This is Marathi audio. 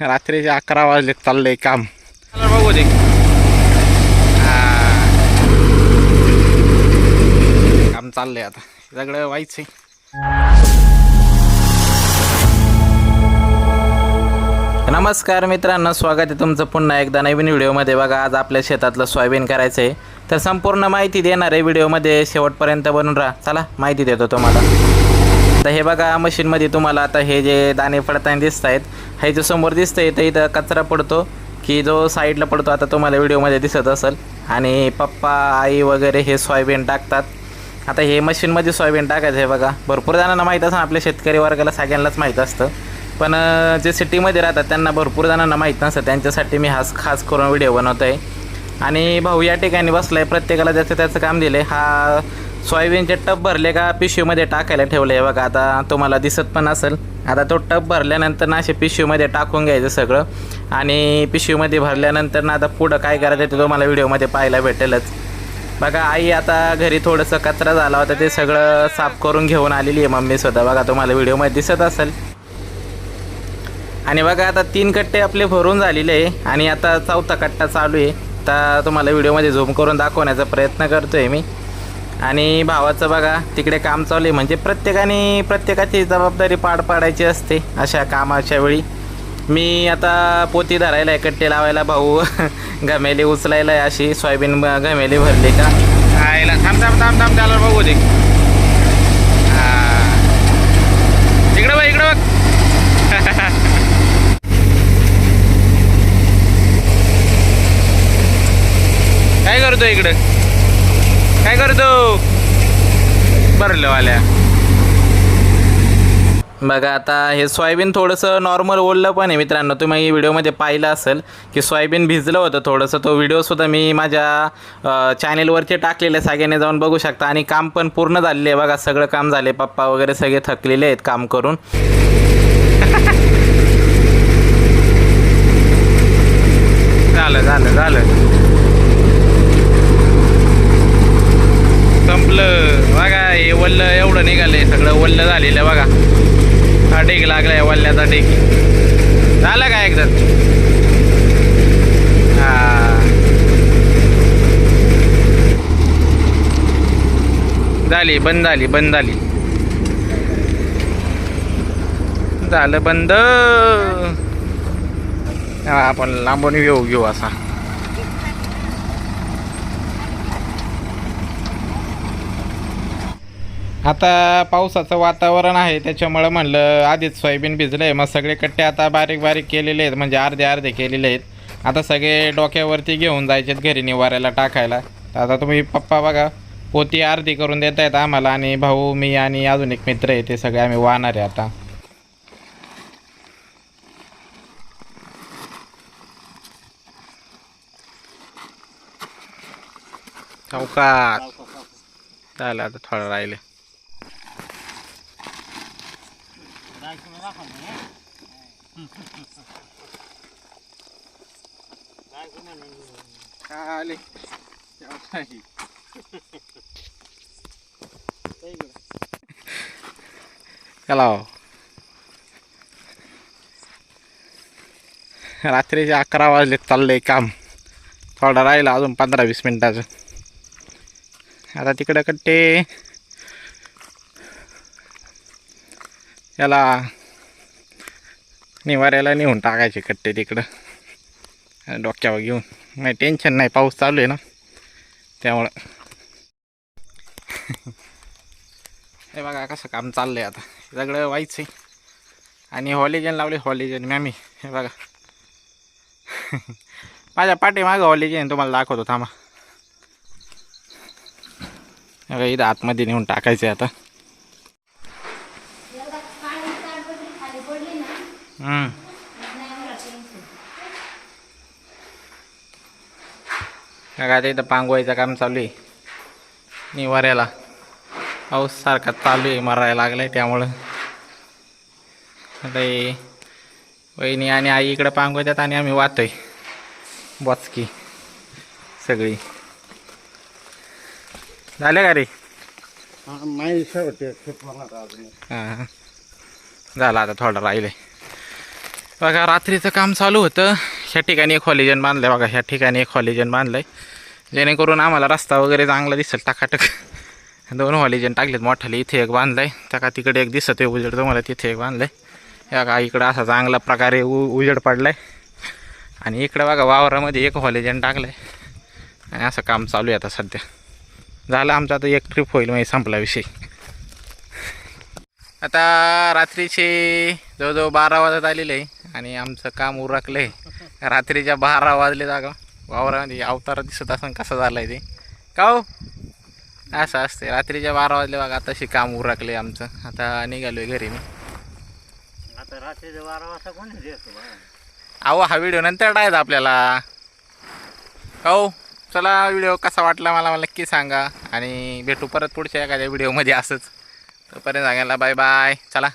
रात्रीचे अकरा वाजले चाललंय काम. बघू दे काम चाललंय आता. सगळं व्हायचंय नमस्कार मित्रांनो स्वागत आहे तुमचं पुन्हा एकदा नवीन व्हिडिओमध्ये. बघा आज आपल्या शेतातलं सोयाबीन करायचं आहे. तर संपूर्ण माहिती देणार आहे. व्हिडिओमध्ये शेवटपर्यंत बनून राहा. चला माहिती देतो तुम्हाला. आता हे बघा मशीनमध्ये तुम्हाला आता हे जे दाणे पडताना दिसत आहेत हे जो समोर दिसतंय तर इथं कचरा पडतो की जो साईडला पडतो आता तुम्हाला व्हिडिओमध्ये दिसत असेल. आणि पप्पा आई वगैरे हे सोयाबीन टाकतात. आता हे मशीनमध्ये सोयाबीन टाकायचं आहे बघा. भरपूर जणांना माहीत असं आपल्या शेतकरी वर्गाला सगळ्यांनाच माहीत असतं. पण जे सिटीमध्ये राहतात त्यांना भरपूर जणांना माहीत नसतं. त्यांच्यासाठी मी हाच खास करून व्हिडिओ बनवतो आहे आणि भाऊ या ठिकाणी बसला आहे प्रत्येकाला ज्याचं त्याचं काम दिलं आहे हा सोयाबीनचे टप भरले का? पिशवीमध्ये टाकायला ठेवले आहे बघा आता तुम्हाला दिसत पण असेल. आता तो टप भरल्यानंतर ना असे पिशवीमध्ये टाकून घ्यायचं सगळं. आणि पिशवीमध्ये भरल्यानंतर ना आता पुढं काय करायचं ते तुम्हाला व्हिडिओमध्ये पाहायला भेटेलच. बघा आई आता घरी थोडंसं कचरा झाला होता ते सगळं साफ करून घेऊन आलेली आहे मम्मी स्वतः बघा तुम्हाला व्हिडिओमध्ये दिसत असेल. आणि बघा आता तीन कट्टे आपले भरून झालेले आहे. आणि आता चौथा कट्टा चालू आहे. तर तुम्हाला व्हिडिओमध्ये झूम करून दाखवण्याचा प्रयत्न करतो आहे मी. आणि भावाचं बघा तिकडे काम चालू आहे. म्हणजे प्रत्येकाने प्रत्येकाची जबाबदारी पार पाडायची असते अशा कामाच्या वेळी. मी आता पोती धरायला आहे कट्टे लावायला. भाऊ घमेली उचलायला आहे अशी. सोयाबीन घमेली भरली का? आयला थांब थांब थांब थांब त्याला बघू दे. इकडं बघ इकडं बघ. काय करतो इकडं? काय करतो? भरलं बघा आता हे सोयाबीन थोडंसं नॉर्मल ओढलं पण आहे मित्रांनो. तुम्ही व्हिडिओमध्ये पाहिलं असेल की सोयाबीन भिजलं होतं थोडंसं. तो व्हिडिओसुद्धा मी माझ्या चॅनेलवरती टाकलेले सगळ्याने जाऊन बघू शकता. आणि काम पण पूर्ण झालेले आहे. बघा सगळं काम झाले पप्पा वगैरे सगळे थकलेले आहेत काम करून झालं झालं झालं संपलं बघा हे वल्ल एवढं निघालंय सगळं वल्ल झालेलं बघा. हा ढीग लागलाय वल्ल्याचा ढीग. झालं का एकदा हा. झाली बंद झाली बंद झाली. झालं बंद. आपण लांबून येऊ घेऊ असा. आता पावसाचं वातावरण आहे त्याच्यामुळं म्हणलं आधीच सोयाबीन भिजलं आहे मग सगळे कट्टे आता बारीक बारीक केलेले आहेत म्हणजे अर्धे अर्धे केलेले आहेत. आता सगळे डोक्यावरती घेऊन जायचे घरी निवाऱ्याला टाकायला. तर आता तुम्ही पप्पा बघा पोती अर्धी करून देत आहेत आम्हाला आणि भाऊ मी आणि अजून एक मित्र आहे ते सगळे आम्ही वाहणार आहे आता. चौकात. चालेल आता थोडं राहिले. आले. चला हो. रात्रीचे अकरा वाजले चाललंय काम. थोडा राहिला अजून पंधरा वीस मिनिटाचं. आता तिकडं कट्टे. याला निवाऱ्याला नेऊन टाकायचे कट्टे तिकडं. डोक्यावर घेऊन. नाही टेन्शन नाही पाऊस चालू आहे ना. त्यामुळं. हे बघा कसं काम चाललंय आता. सगळं व्हायचं आहे. आणि हॉलिजन लावले हॉलिजन मॅमी हे बघा. माझ्या पाठीमागं हॉलिजन तुम्हाला दाखवतो थांबा. इथं आतमध्ये नेऊन टाकायचं आहे आता. बघा आता इथं पांगवायचं काम चालू आहे. निवाऱ्याला. पाऊस सारखा चालू आहे मरायला लागलाय त्यामुळं. आता वहिनी आणि आई इकडं पांगवतात आणि आम्ही वाहतोय. बॉचकी. सगळी. झालं का रे? हां झालं आता थोडं राहिले बघा रात्रीचं काम चालू होतं. ह्या ठिकाणी एक हॉलिजन बांधलं बघा ह्या ठिकाणी एक हॉलिजन बांधलं आहे जेणेकरून आम्हाला रस्ता वगैरे चांगला दिसेल टाकाटक. दोन हॉलिजन टाकलेत मोठाले. इथे एक बांधलं आहे त्या तिकडे एक दिसत आहे उजेड तुम्हाला तिथे एक बांधलं आहे या का इकडं असा चांगला प्रकारे उ उजेड पडला आहे आणि इकडं बघा वावरामध्ये एक हॉलिजन टाकलं आहे आणि असं काम चालू आहे आता सध्या. झालं आमचं आता एक ट्रिप होईल म्हणजे संपला विषय. आता रात्रीचे जवळजवळ बारा वाजत आलेले आहे. आणि आमचं काम उरकलं आहे रात्रीच्या बारा वाजले जागा. वावरामध्ये अवतार दिसत असं कसं झालं आहे ते? का हो? असं असते रात्रीच्या बारा वाजले बघा तशी काम उरकले आमचं. आता निघालो आहे घरी मी. आता रात्रीचे बारा वाजता कोणी अहो हा व्हिडिओ नंतर टाळायचा आपल्याला. हो? चला व्हिडिओ कसा वाटला मला मला नक्की सांगा. आणि भेटू परत पुढच्या एखाद्या व्हिडिओमध्ये असंच. तोपर्यंत सांगायला बाय बाय चला.